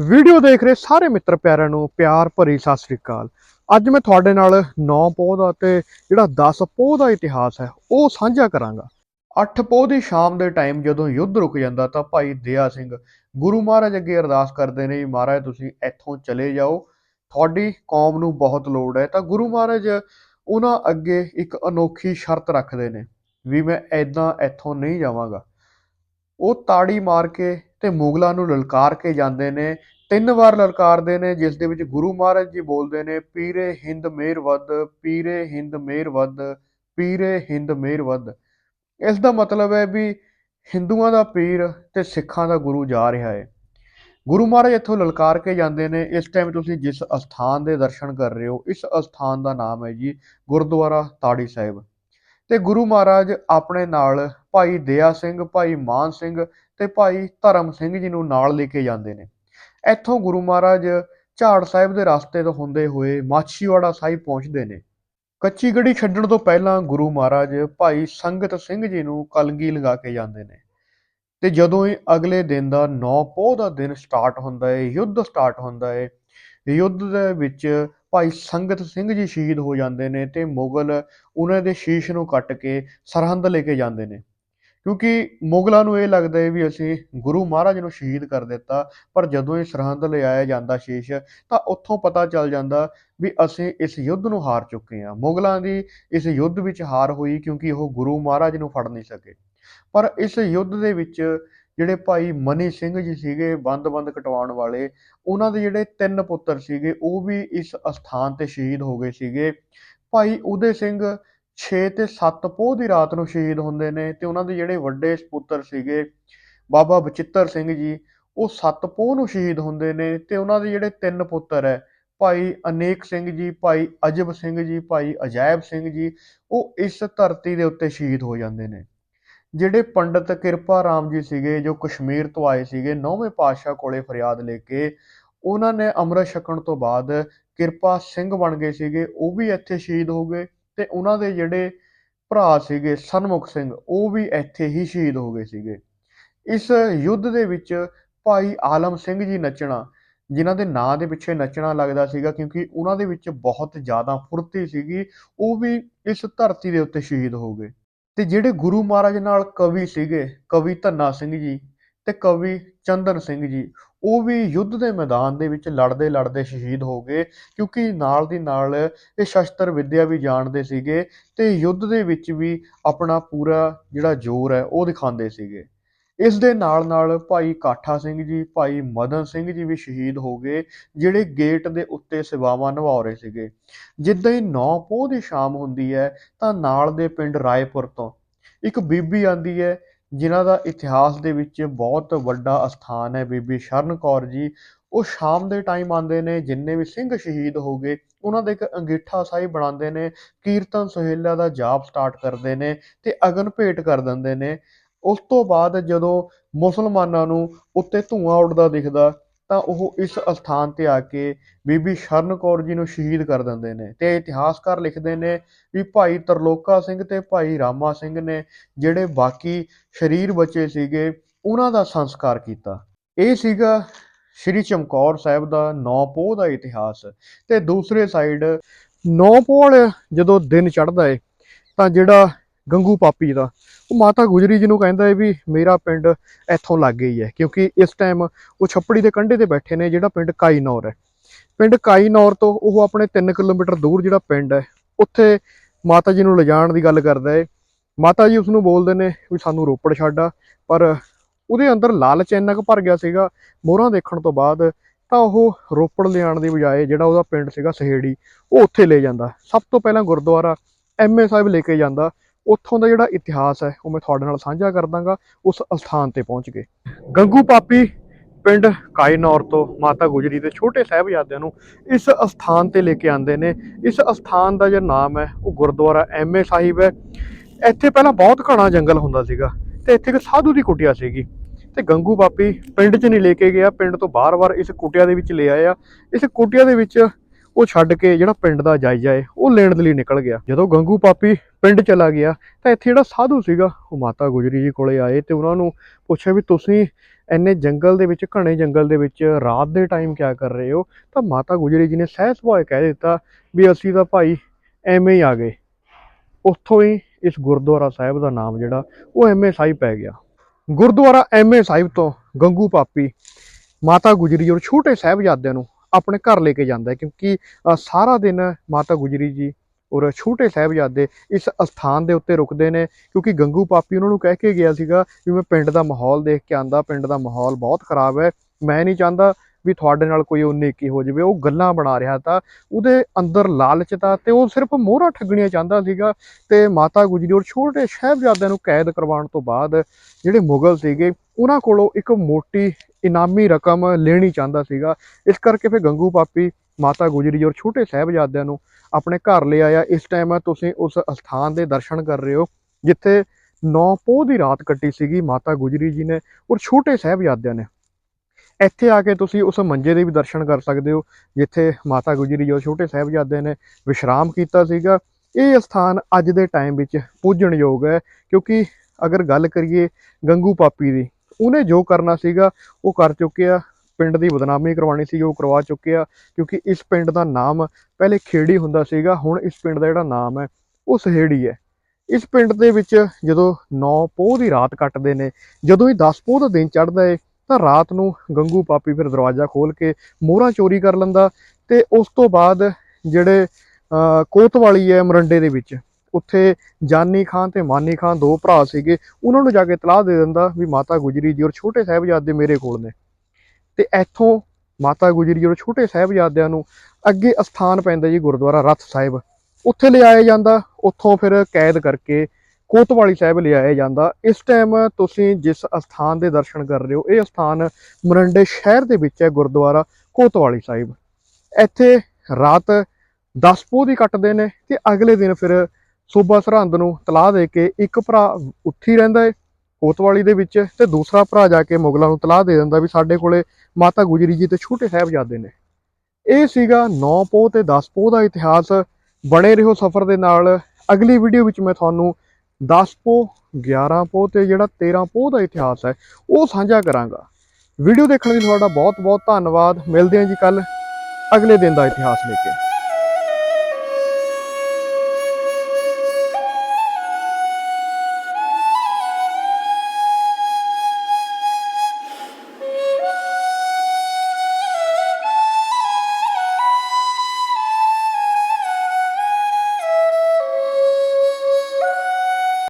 Video ਦੇਖ ਰਹੇ ਸਾਰੇ ਮਿੱਤਰ ਪਿਆਰਿਆਂ ਨੂੰ ਪਿਆਰ ਭਰੀ ਸਤਿ ਸ੍ਰੀ ਅਕਾਲ। ਅੱਜ ਮੈਂ ਤੁਹਾਡੇ ਨਾਲ 9 ਪੋਹ ਦਾ ਤੇ ਜਿਹੜਾ 10 ਪੋਹ ਦਾ ਇਤਿਹਾਸ ਹੈ, ਉਹ ਸਾਂਝਾ ਕਰਾਂਗਾ। 8 ਪੋਹ ਦੀ ਸ਼ਾਮ ਦੇ ਟਾਈਮ ਜਦੋਂ ਯੁੱਧ ਰੁਕ ਜਾਂਦਾ ਤਾਂ ਭਾਈ ਦਇਆ ਸਿੰਘ ਗੁਰੂ ਮਹਾਰਾਜ ਅੱਗੇ ਅਰਦਾਸ ਕਰਦੇ ਨੇ ਮਹਾਰਾਜ ਤੁਸੀਂ ਇੱਥੋਂ ਚਲੇ ਜਾਓ, ਤੁਹਾਡੀ ਕੌਮ ਨੂੰ ਬਹੁਤ ਲੋੜ ਹੈ। ਤਾਂ ਗੁਰੂ ਮਹਾਰਾਜ ਉਹਨਾਂ ਅੱਗੇ ਇੱਕ ਅਨੋਖੀ ਸ਼ਰਤ ਰੱਖਦੇ ਨੇ ਵੀ ਮੈਂ ਐਦਾਂ ਇੱਥੋਂ ਨਹੀਂ ਜਾਵਾਂਗਾ। ਉਹ ਤਾੜੀ ਮਾਰ ਕੇ ਤੇ ਮੁਗਲਾਂ ਨੂੰ ਲਲਕਾਰ ਕੇ ਜਾਂਦੇ ਨੇ। ਤਿੰਨ ਵਾਰ ਲਲਕਾਰਦੇ ਨੇ, ਜਿਸ ਦੇ ਵਿੱਚ ਗੁਰੂ ਮਹਾਰਾਜ ਜੀ ਬੋਲਦੇ ਨੇ, ਪੀਰੇ ਹਿੰਦ ਮੇਰ ਵੱਧ, ਪੀਰੇ ਹਿੰਦ ਮੇਰ ਵੱਧ, ਪੀਰੇ ਹਿੰਦ ਮੇਰ ਵੱਧ। ਇਸ ਦਾ ਮਤਲਬ ਹੈ ਵੀ ਹਿੰਦੂਆਂ ਦਾ ਪੀਰ ਤੇ ਸਿੱਖਾਂ ਦਾ ਗੁਰੂ ਜਾ ਰਿਹਾ ਹੈ। ਗੁਰੂ ਮਹਾਰਾਜ ਇੱਥੋਂ ਲਲਕਾਰ ਕੇ ਜਾਂਦੇ ਨੇ। ਇਸ ਟਾਈਮ ਤੁਸੀਂ ਜਿਸ ਅਸਥਾਨ ਦੇ ਦਰਸ਼ਨ ਕਰ ਰਹੇ ਹੋ, ਇਸ ਅਸਥਾਨ ਦਾ ਨਾਮ ਹੈ ਜੀ ਗੁਰਦੁਆਰਾ ਤਾੜੀ ਸਾਹਿਬ। ਤੇ ਗੁਰੂ ਮਹਾਰਾਜ ਆਪਣੇ ਨਾਲ ਭਾਈ ਦਇਆ ਸਿੰਘ, ਭਾਈ ਮਾਨ ਸਿੰਘ ਤੇ ਭਾਈ ਧਰਮ ਸਿੰਘ ਜੀ ਨੂੰ ਨਾਲ ਲੈ ਕੇ ਜਾਂਦੇ ਨੇ। ਇੱਥੋਂ ਗੁਰੂ ਮਹਾਰਾਜ ਝਾੜ ਸਾਹਿਬ ਦੇ ਰਸਤੇ ਤੋਂ ਹੁੰਦੇ ਹੋਏ ਮਾਛੀਵਾੜਾ ਸਾਹਿਬ ਪਹੁੰਚਦੇ ਨੇ। ਕੱਚੀ ਗੜੀ ਛੱਡਣ ਤੋਂ ਪਹਿਲਾਂ ਗੁਰੂ ਮਹਾਰਾਜ ਭਾਈ ਸੰਗਤ ਸਿੰਘ ਜੀ ਨੂੰ ਕਲਗੀ ਲਗਾ ਕੇ ਜਾਂਦੇ ਨੇ। ਤੇ ਜਦੋਂ ਹੀ ਅਗਲੇ ਦਿਨ ਦਾ 9 ਪੋਹ ਦਾ ਦਿਨ ਸਟਾਰਟ ਹੁੰਦਾ ਹੈ ਯੁੱਧ ਸਟਾਰਟ ਹੁੰਦਾ ਹੈ ਯੁੱਧ ਦੇ ਵਿੱਚ ਭਾਈ ਸੰਗਤ ਸਿੰਘ ਜੀ ਸ਼ਹੀਦ ਹੋ ਜਾਂਦੇ ਨੇ ਤੇ ਮੁਗਲ ਉਹਨਾਂ ਦੇ ਸ਼ੀਸ਼ ਨੂੰ ਕੱਟ ਕੇ ਸਰਹੰਦ ਲੈ ਕੇ ਜਾਂਦੇ ਨੇ। ਕਿਉਂਕਿ ਮੁਗਲਾਂ ਨੂੰ ਇਹ ਲੱਗਦਾ ਹੈ ਵੀ ਅਸੀਂ ਗੁਰੂ ਮਹਾਰਾਜ ਨੂੰ ਸ਼ਹੀਦ ਕਰ ਦਿੱਤਾ, ਪਰ ਜਦੋਂ ਇਹ ਸਰਹੰਦ ਲਿਆਇਆ ਜਾਂਦਾ ਸ਼ੀਸ਼, ਤਾਂ ਉੱਥੋਂ ਪਤਾ ਚੱਲ ਜਾਂਦਾ ਵੀ ਅਸੀਂ ਇਸ ਯੁੱਧ ਨੂੰ ਹਾਰ ਚੁੱਕੇ ਹਾਂ। ਮੁਗਲਾਂ ਦੀ ਇਸ ਯੁੱਧ ਵਿੱਚ ਹਾਰ ਹੋਈ ਕਿਉਂਕਿ ਉਹ ਗੁਰੂ ਮਹਾਰਾਜ ਨੂੰ ਫੜ ਨਹੀਂ ਸਕੇ। ਪਰ ਇਸ ਯੁੱਧ ਦੇ ਵਿੱਚ ਜਿਹੜੇ ਭਾਈ ਮਨੀ ਸਿੰਘ ਜੀ ਸੀਗੇ, ਬੰਦ-ਬੰਦ ਕਟਵਾਉਣ ਵਾਲੇ, ਉਹਨਾਂ ਦੇ ਜਿਹੜੇ ਤਿੰਨ ਪੁੱਤਰ ਸੀਗੇ, ਉਹ ਵੀ ਇਸ ਅਸਥਾਨ ਤੇ ਸ਼ਹੀਦ ਹੋ ਗਏ ਸੀਗੇ। ਭਾਈ ਉਦੇ ਸਿੰਘ 6 ਤੇ 7 ਪੋਹ ਦੀ ਰਾਤ ਨੂੰ ਸ਼ਹੀਦ ਹੁੰਦੇ ਨੇ ਤੇ ਉਹਨਾਂ ਦੇ ਜਿਹੜੇ ਵੱਡੇ ਪੁੱਤਰ ਸੀਗੇ, ਬਾਬਾ ਬਚਿੱਤਰ ਸਿੰਘ ਜੀ, ਉਹ 7 ਪੋਹ ਨੂੰ ਸ਼ਹੀਦ ਹੁੰਦੇ ਨੇ ਤੇ ਉਹਨਾਂ ਦੇ ਜਿਹੜੇ ਤਿੰਨ ਪੁੱਤਰ ਹੈ, ਭਾਈ ਅਨੇਕ ਸਿੰਘ ਜੀ, ਭਾਈ ਅਜਬ ਸਿੰਘ ਜੀ, ਭਾਈ ਅਜਾਇਬ ਸਿੰਘ ਜੀ, ਉਹ ਇਸ ਧਰਤੀ ਦੇ ਉੱਤੇ ਸ਼ਹੀਦ ਹੋ ਜਾਂਦੇ ਨੇ। ਜਿਹੜੇ ਪੰਡਤ ਕਿਰਪਾ ਰਾਮ ਜੀ ਸੀਗੇ, ਜੋ ਕਸ਼ਮੀਰ ਤੋਂ ਆਏ ਸੀਗੇ, ਨੌਵੇਂ ਪਾਤਸ਼ਾਹ ਕੋਲੇ ਫਰਿਆਦ ਲੈ ਕੇ, ਉਹਨਾਂ ਨੇ ਅੰਮ੍ਰਿਤ ਛਕਣ ਤੋਂ ਬਾਅਦ ਕਿਰਪਾ ਸਿੰਘ ਬਣ ਗਏ ਸੀਗੇ, ਉਹ ਵੀ ਇੱਥੇ ਸ਼ਹੀਦ ਹੋ ਗਏ। ਤੇ ਉਹਨਾਂ ਦੇ ਜਿਹੜੇ ਭਰਾ ਸੀਗੇ ਸਨਮੁਖ ਸਿੰਘ, ਉਹ ਵੀ ਇੱਥੇ ਹੀ ਸ਼ਹੀਦ ਹੋ ਗਏ ਸੀਗੇ। ਇਸ ਯੁੱਧ ਦੇ ਵਿੱਚ ਭਾਈ ਆਲਮ ਸਿੰਘ ਜੀ ਨੱਚਣਾ, ਜਿਨ੍ਹਾਂ ਦੇ ਨਾਂ ਦੇ ਪਿੱਛੇ ਨੱਚਣਾ ਲੱਗਦਾ ਸੀਗਾ, ਕਿਉਂਕਿ ਉਹਨਾਂ ਦੇ ਵਿੱਚ ਬਹੁਤ ਜ਼ਿਆਦਾ ਫੁਰਤੀ ਸੀਗੀ, ਉਹ ਵੀ ਇਸ ਧਰਤੀ ਦੇ ਉੱਤੇ ਸ਼ਹੀਦ ਹੋ ਗਏ। ਤੇ ਜਿਹੜੇ ਗੁਰੂ ਮਹਾਰਾਜ ਨਾਲ ਕਵੀ ਸੀਗੇ, ਕਵੀ ਧੰਨਾ ਸਿੰਘ ਜੀ ਤੇ ਕਵੀ ਚੰਦਨ ਸਿੰਘ ਜੀ, ਉਹ ਵੀ ਯੁੱਧ ਦੇ ਮੈਦਾਨ ਦੇ ਵਿੱਚ ਲੜਦੇ ਲੜਦੇ ਸ਼ਹੀਦ ਹੋ ਗਏ, ਕਿਉਂਕਿ ਨਾਲ ਦੀ ਨਾਲ ਇਹ ਸ਼ਸਤਰ ਵਿੱਦਿਆ ਵੀ ਜਾਣਦੇ ਸੀਗੇ ਤੇ ਯੁੱਧ ਦੇ ਵਿੱਚ ਵੀ ਆਪਣਾ ਪੂਰਾ ਜਿਹੜਾ ਜ਼ੋਰ ਹੈ ਉਹ ਦਿਖਾਉਂਦੇ ਸੀਗੇ। ਇਸ ਦੇ ਨਾਲ ਨਾਲ ਭਾਈ ਕਾਠਾ ਸਿੰਘ ਜੀ, ਭਾਈ ਮਦਨ ਸਿੰਘ ਜੀ ਵੀ ਸ਼ਹੀਦ ਹੋ ਗਏ, ਜਿਹੜੇ ਗੇਟ ਦੇ ਉੱਤੇ ਸੇਵਾਵਾਂ ਨਿਭਾ ਰਹੇ ਸੀਗੇ। ਜਿੱਦਾਂ ਹੀ 9 ਪੋਹ ਦੀ ਸ਼ਾਮ ਹੁੰਦੀ ਹੈ ਤਾਂ ਨਾਲ ਦੇ ਪਿੰਡ ਰਾਏਪੁਰ ਤੋਂ ਇੱਕ ਬੀਬੀ ਆਂਦੀ ਹੈ ਜਿਨ੍ਹਾਂ ਦਾ ਇਤਿਹਾਸ ਦੇ ਵਿੱਚ ਬਹੁਤ ਵੱਡਾ ਅਸਥਾਨ ਹੈ। ਬੀਬੀ ਸ਼ਰਨ ਕੌਰ ਜੀ, ਉਹ ਸ਼ਾਮ ਦੇ ਟਾਈਮ ਆਉਂਦੇ ਨੇ, ਜਿੰਨੇ ਵੀ ਸਿੰਘ ਸ਼ਹੀਦ ਹੋ ਗਏ, ਉਹਨਾਂ ਦੇ ਇੱਕ ਅੰਗੀਠਾ ਸਾਹਿਬ ਬਣਾਉਂਦੇ ਨੇ, ਕੀਰਤਨ ਸੁਹੇਲਾ ਦਾ ਜਾਪ ਸਟਾਰਟ ਕਰਦੇ ਨੇ ਤੇ ਅਗਨ ਭੇਟ ਕਰ ਦਿੰਦੇ ਨੇ। ਉਸ ਤੋਂ ਬਾਅਦ ਜਦੋਂ ਮੁਸਲਮਾਨਾਂ ਨੂੰ ਉੱਤੇ ਧੂਆਂ ਉੱਡਦਾ ਦਿਖਦਾ ਤਾਂ ਉਹ ਇਸ ਅਸਥਾਨ ਤੇ ਆ ਕੇ ਬੀਬੀ ਸ਼ਰਨ ਕੌਰ ਜੀ ਨੂੰ ਸ਼ਹੀਦ ਕਰ ਦਿੰਦੇ ਨੇ ਤੇ ਇਤਿਹਾਸਕਾਰ ਲਿਖਦੇ ਨੇ ਵੀ ਭਾਈ ਤਰਲੋਕਾ ਸਿੰਘ ਤੇ ਭਾਈ ਰਾਮਾ ਸਿੰਘ ਨੇ ਜਿਹੜੇ ਬਾਕੀ ਸ਼ਰੀਰ ਬਚੇ ਸੀਗੇ, ਉਹਨਾਂ ਦਾ ਸੰਸਕਾਰ ਕੀਤਾ। ਇਹ ਸੀਗਾ ਸ਼੍ਰੀ ਚਮਕੌਰ ਸਾਹਿਬ ਦਾ ਨੌਪੋਹ ਦਾ ਇਤਿਹਾਸ ਤੇ ਦੂਸਰੇ ਸਾਈਡ 9 ਪੋਹ ਵਾਲੇ ਜਦੋਂ ਦਿਨ ਚੜ੍ਹਦਾ ਏ, ਤਾਂ ਜਿਹੜਾ ਗੰਗੂ ਪਾਪੀ ਦਾ। ਉਹ ਮਾਤਾ ਗੁਜਰੀ ਜੀ ਨੂੰ ਕਹਿੰਦਾ ਹੈ ਵੀ ਮੇਰਾ ਪਿੰਡ ਇੱਥੋਂ ਲੱਗੇ ਹੀ ਹੈ ਕਿਉਂਕਿ ਇਸ ਟਾਈਮ ਉਹ ਛੱਪੜੀ ਦੇ ਕੰਢੇ ਤੇ ਬੈਠੇ ਨੇ, ਜਿਹੜਾ ਪਿੰਡ ਕਾਈਨੌਰ ਹੈ ਪਿੰਡ ਕਾਈਨੌਰ ਤੋਂ ਉਹ ਆਪਣੇ 3 ਕਿਲੋਮੀਟਰ ਦੂਰ ਜਿਹੜਾ ਪਿੰਡ ਹੈ ਉੱਥੇ ਮਾਤਾ ਜੀ ਨੂੰ ਲਿਜਾਣ ਦੀ ਗੱਲ ਕਰਦਾ ਹੈ ਮਾਤਾ ਜੀ ਉਸ ਨੂੰ ਬੋਲਦੇ ਨੇ ਵੀ ਸਾਨੂੰ ਰੋਪੜ ਛੱਡ ਆ, ਪਰ ਉਹਦੇ ਅੰਦਰ ਲਾਲਚ ਇੰਨਾ ਕੁ ਭਰ ਗਿਆ ਸੀਗਾ ਮੋਹਰਾਂ ਦੇਖਣ ਤੋਂ ਬਾਅਦ, ਤਾਂ ਉਹ ਰੋਪੜ ਲਿਆਉਣ ਦੀ ਬਜਾਏ ਜਿਹੜਾ ਉਹਦਾ ਪਿੰਡ ਸੀਗਾ ਸਹੇੜੀ, ਉਹ ਉੱਥੇ ਲੈ ਜਾਂਦਾ। ਸਭ ਤੋਂ ਪਹਿਲਾਂ ਗੁਰਦੁਆਰਾ ਐਮਏ ਸਾਹਿਬ ਲੈ ਕੇ ਜਾਂਦਾ। ਉੱਥੋਂ ਦਾ ਜਿਹੜਾ ਇਤਿਹਾਸ ਹੈ, ਉਹ ਮੈਂ ਤੁਹਾਡੇ ਨਾਲ ਸਾਂਝਾ ਕਰ ਦਾਂਗਾ, ਉਸ ਅਸਥਾਨ ਤੇ ਪਹੁੰਚ ਕੇ ਗੰਗੂ ਪਾਪੀ ਪਿੰਡ ਕਾਇਨੌਰ ਤੋਂ ਮਾਤਾ ਗੁਜਰੀ ਦੇ ਛੋਟੇ ਸਾਹਿਬਜ਼ਾਦਿਆਂ ਨੂੰ ਇਸ ਅਸਥਾਨ ਤੇ ਲੈ ਕੇ ਆਉਂਦੇ ਨੇ। ਇਸ ਅਸਥਾਨ ਦਾ ਜਿਹੜਾ ਨਾਮ ਹੈ, ਉਹ ਗੁਰਦੁਆਰਾ ਐਮਏ ਸਾਹਿਬ ਹੈ। ਇੱਥੇ ਪਹਿਲਾਂ ਬਹੁਤ ਘਣਾ ਜੰਗਲ ਹੁੰਦਾ ਸੀਗਾ ਤੇ ਇੱਥੇ ਇੱਕ ਸਾਧੂ ਦੀ ਕੁਟਿਆ ਸੀਗੀ। ਤੇ ਗੰਗੂ ਪਾਪੀ ਪਿੰਡ 'ਚ ਨਹੀਂ ਲੈ ਕੇ ਗਿਆ, ਪਿੰਡ ਤੋਂ ਬਾਰ-ਬਾਰ ਇਸ ਕੁਟਿਆ ਦੇ ਵਿੱਚ ਲੈ ਆਇਆ। ਇਸ ਕੁਟਿਆ ਦੇ ਵਿੱਚ ਉਹ ਛੱਡ ਕੇ ਜਿਹੜਾ ਪਿੰਡ ਦਾ ਜਾਇਜ਼ਾ ਹੈ, ਉਹ ਲੈਣ ਦੇ ਲਈ ਨਿਕਲ ਗਿਆ। ਜਦੋਂ ਗੰਗੂ ਪਾਪੀ ਪਿੰਡ ਚਲਾ ਗਿਆ, ਤਾਂ ਇੱਥੇ ਜਿਹੜਾ ਸਾਧੂ ਸੀਗਾ, ਉਹ ਮਾਤਾ ਗੁਜਰੀ ਜੀ ਕੋਲੇ ਆਏ ਤੇ ਉਹਨਾਂ ਨੂੰ ਪੁੱਛਿਆ ਵੀ ਤੁਸੀਂ ਐਨੇ ਜੰਗਲ ਦੇ ਵਿੱਚ, ਘਣੇ ਜੰਗਲ ਦੇ ਵਿੱਚ ਰਾਤ ਦੇ ਟਾਈਮ ਕਿਆ ਕਰ ਰਹੇ ਹੋ? ਤਾਂ ਮਾਤਾ ਗੁਜਰੀ ਜੀ ਨੇ ਸਹਿਜ ਸੁਭਾਅ ਕਹਿ ਦਿੱਤਾ ਵੀ ਅਸੀਂ ਤਾਂ ਭਾਈ ਐਵੇਂ ਹੀ ਆ ਗਏ। ਉੱਥੋਂ ਹੀ ਇਸ ਗੁਰਦੁਆਰਾ ਸਾਹਿਬ ਦਾ ਨਾਮ ਜਿਹੜਾ, ਉਹ ਐਮਏ ਸਾਹਿਬ ਪੈ ਗਿਆ। ਗੁਰਦੁਆਰਾ ਐਮਏ ਸਾਹਿਬ ਤੋਂ ਗੰਗੂ ਪਾਪੀ ਮਾਤਾ ਗੁਜਰੀ ਔਰ ਛੋਟੇ ਸਾਹਿਬਜ਼ਾਦਿਆਂ ਨੂੰ ਆਪਣੇ ਘਰ ਲੈ ਕੇ ਜਾਂਦਾ ਹੈ, ਕਿਉਂਕਿ ਸਾਰਾ ਦਿਨ ਮਾਤਾ ਗੁਜਰੀ ਜੀ ਔਰ ਛੋਟੇ ਸਾਹਿਬਜ਼ਾਦੇ ਇਸ ਅਸਥਾਨ ਦੇ ਉੱਤੇ ਰੁਕਦੇ ਨੇ, ਕਿਉਂਕਿ ਗੰਗੂ ਪਾਪੀ ਉਹਨਾਂ ਨੂੰ ਕਹਿ ਕੇ ਗਿਆ ਸੀਗਾ ਵੀ ਮੈਂ ਪਿੰਡ ਦਾ ਮਾਹੌਲ ਦੇਖ ਕੇ ਆਂਦਾ, ਪਿੰਡ ਦਾ ਮਾਹੌਲ ਬਹੁਤ ਖਰਾਬ ਹੈ, ਮੈਂ ਨਹੀਂ ਚਾਹੁੰਦਾ ਵੀ ਤੁਹਾਡੇ ਨਾਲ ਕੋਈ ਉਨੇਕੀ ਹੋ ਜਾਵੇ, ਉਹ ਗੱਲਾਂ ਬਣਾ ਰਿਹਾ ਤਾਂ ਉਹਦੇ ਅੰਦਰ ਲਾਲਚ ਤਾਂ ਤੇ ਉਹ ਸਿਰਫ ਮੋਹਰਾਂ ਠੱਗਣੀਆਂ ਚਾਹੁੰਦਾ ਸੀਗਾ ਤੇ ਮਾਤਾ ਗੁਜਰੀ ਔਰ ਛੋਟੇ ਸਾਹਿਬਜ਼ਾਦਿਆਂ ਨੂੰ ਕੈਦ ਕਰਵਾਉਣ ਤੋਂ ਬਾਅਦ ਜਿਹੜੇ ਮੁਗਲ ਸੀਗੇ, ਉਹਨਾਂ ਕੋਲੋਂ ਇੱਕ ਮੋਟੀ ਇਨਾਮੀ ਰਕਮ ਲੈਣੀ ਚਾਹੁੰਦਾ ਸੀਗਾ। ਇਸ ਕਰਕੇ ਫਿਰ ਗੰਗੂ ਪਾਪੀ, ਮਾਤਾ ਗੁਜਰੀ ਔਰ ਛੋਟੇ ਸਾਹਿਬਜ਼ਾਦਿਆਂ ਨੂੰ ਆਪਣੇ ਘਰ ਲੈ ਆਇਆ। ਇਸ ਟਾਈਮ ਤੁਸੀਂ ਉਸ ਅਸਥਾਨ ਦੇ ਦਰਸ਼ਨ ਕਰ ਰਹੇ ਹੋ, ਜਿੱਥੇ ਨੌ ਪੋਹ ਦੀ ਰਾਤ ਕੱਟੀ ਸੀਗੀ ਮਾਤਾ ਗੁਜਰੀ ਜੀ ਨੇ ਔਰ ਛੋਟੇ ਸਾਹਿਬਜ਼ਾਦਿਆਂ ਨੇ। ਇੱਥੇ ਆ ਕੇ ਤੁਸੀਂ ਉਸ ਮੰਜੇ ਦੇ ਵੀ ਦਰਸ਼ਨ ਕਰ ਸਕਦੇ ਹੋ, ਜਿੱਥੇ ਮਾਤਾ ਗੁਜਰੀ ਜੋ ਛੋਟੇ ਸਾਹਿਬਜ਼ਾਦਿਆਂ ਨੇ ਵਿਸ਼ਰਾਮ ਕੀਤਾ ਸੀਗਾ। ਇਹ ਅਸਥਾਨ ਅੱਜ ਦੇ ਟਾਈਮ ਵਿੱਚ ਪੂਜਣਯੋਗ ਹੈ, ਕਿਉਂਕਿ ਅਗਰ ਗੱਲ ਕਰੀਏ ਗੰਗੂ ਪਾਪੀ ਦੀ, ਉਹਨੇ ਜੋ ਕਰਨਾ ਸੀਗਾ, ਉਹ ਕਰ ਚੁੱਕਿਆ। ਪਿੰਡ ਦੀ ਬਦਨਾਮੀ ਕਰਵਾਉਣੀ ਸੀ, ਉਹ ਕਰਵਾ ਚੁੱਕੇ ਆ ਕਿਉਂਕਿ ਇਸ ਪਿੰਡ ਦਾ ਨਾਮ ਪਹਿਲੇ ਖੇੜੀ ਹੁੰਦਾ ਸੀਗਾ, ਹੁਣ ਇਸ ਪਿੰਡ ਦਾ ਜਿਹੜਾ ਨਾਮ ਹੈ, ਉਹ ਸਹੇੜੀ ਹੈ। ਇਸ ਪਿੰਡ ਦੇ ਵਿੱਚ ਜਦੋਂ 9 ਪੋਹ ਦੀ ਰਾਤ ਕੱਟਦੇ ਨੇ, ਜਦੋਂ ਹੀ 10 ਪੋਹ ਦਾ ਦਿਨ ਚੜ੍ਹਦਾ ਏ ਤਾਂ ਰਾਤ ਨੂੰ ਗੰਗੂ ਪਾਪੀ ਫਿਰ ਦਰਵਾਜ਼ਾ ਖੋਲ ਕੇ ਮੋਹਰਾਂ ਚੋਰੀ ਕਰ ਲੈਂਦਾ ਤੇ ਉਸ ਤੋਂ ਬਾਅਦ ਜਿਹੜੇ ਕੋਤਵਾਲੀ ਹੈ ਮਰੰਡੇ ਦੇ ਵਿੱਚ, ਉੱਥੇ ਜਾਨੀ ਖਾਨ ਤੇ ਮਾਨੀ ਖਾਨ ਦੋ ਭਰਾ ਸੀਗੇ, ਉਹਨਾਂ ਨੂੰ ਜਾ ਕੇ ਤਲਾਹ ਦੇ ਦਿੰਦਾ ਵੀ ਮਾਤਾ ਗੁਜਰੀ ਜੀ ਔਰ ਛੋਟੇ ਸਾਹਿਬਜ਼ਾਦੇ ਮੇਰੇ ਕੋਲ ਨੇ। ਤੇ ਇੱਥੋਂ ਮਾਤਾ ਗੁਜਰੀ ਔਰ ਛੋਟੇ ਸਾਹਿਬਜ਼ਾਦਿਆਂ ਨੂੰ ਅੱਗੇ ਅਸਥਾਨ ਪੈਂਦਾ ਜੀ ਗੁਰਦੁਆਰਾ ਰਥ ਸਾਹਿਬ। ਉੱਥੇ ਲਿਆਇਆ ਜਾਂਦਾ, ਉੱਥੋਂ ਫਿਰ ਕੈਦ ਕਰਕੇ ਕੋਤਵਾਲੀ ਸਾਹਿਬ ਲਿਆਇਆ ਜਾਂਦਾ। ਇਸ ਟਾਈਮ ਤੁਸੀਂ ਜਿਸ ਅਸਥਾਨ ਦੇ ਦਰਸ਼ਨ ਕਰ ਰਹੇ ਹੋ, ਇਹ ਅਸਥਾਨ ਮਰੰਡੇ ਸ਼ਹਿਰ ਦੇ ਵਿੱਚ ਹੈ, ਗੁਰਦੁਆਰਾ ਕੋਤਵਾਲੀ ਸਾਹਿਬ। ਇੱਥੇ ਰਾਤ 10 ਪੋਹ ਦੀ ਕੱਟਦੇ ਨੇ ਤੇ ਅਗਲੇ ਦਿਨ ਫਿਰ ਸੂਬਾ ਸਰਹੰਦ ਨੂੰ ਤਲਾਹ ਦੇ ਕੇ ਇੱਕ ਭਰਾ ਉੱਥੀ ਰਹਿੰਦਾ ਹੈ, ਕੋਤਵਾਲੀ ਦੇ ਵਿੱਚ, ਤੇ ਦੂਸਰਾ ਭਰਾ ਜਾ ਕੇ ਮੁਗਲਾਂ ਨੂੰ ਤਲਾਹ ਦੇ ਦਿੰਦਾ ਵੀ ਸਾਡੇ ਕੋਲੇ ਮਾਤਾ ਗੁਜਰੀ ਜੀ ਤੇ ਛੋਟੇ ਸਾਹਿਬਜ਼ਾਦੇ ਨੇ। ਇਹ ਸੀਗਾ 9 ਪੋਹ ਤੇ 10 ਪੋਹ ਦਾ ਇਤਿਹਾਸ। ਬਣੇ ਰਹੋ ਸਫ਼ਰ ਦੇ ਨਾਲ। ਅਗਲੀ ਵੀਡੀਓ ਵਿੱਚ ਮੈਂ ਤੁਹਾਨੂੰ 10 ਪੋਹ 11 ਪੋਹ ਤੇ ਜਿਹੜਾ 13 ਪੋਹ ਦਾ ਇਤਿਹਾਸ ਹੈ, ਉਹ ਸਾਂਝਾ ਕਰਾਂਗਾ। ਵੀਡੀਓ ਦੇਖਣ ਲਈ ਤੁਹਾਡਾ ਬਹੁਤ ਬਹੁਤ ਧੰਨਵਾਦ। ਮਿਲਦੇ ਹਾਂ ਜੀ ਕੱਲ ਅਗਲੇ ਦਿਨ ਦਾ ਇਤਿਹਾਸ ਲੈ ਕੇ।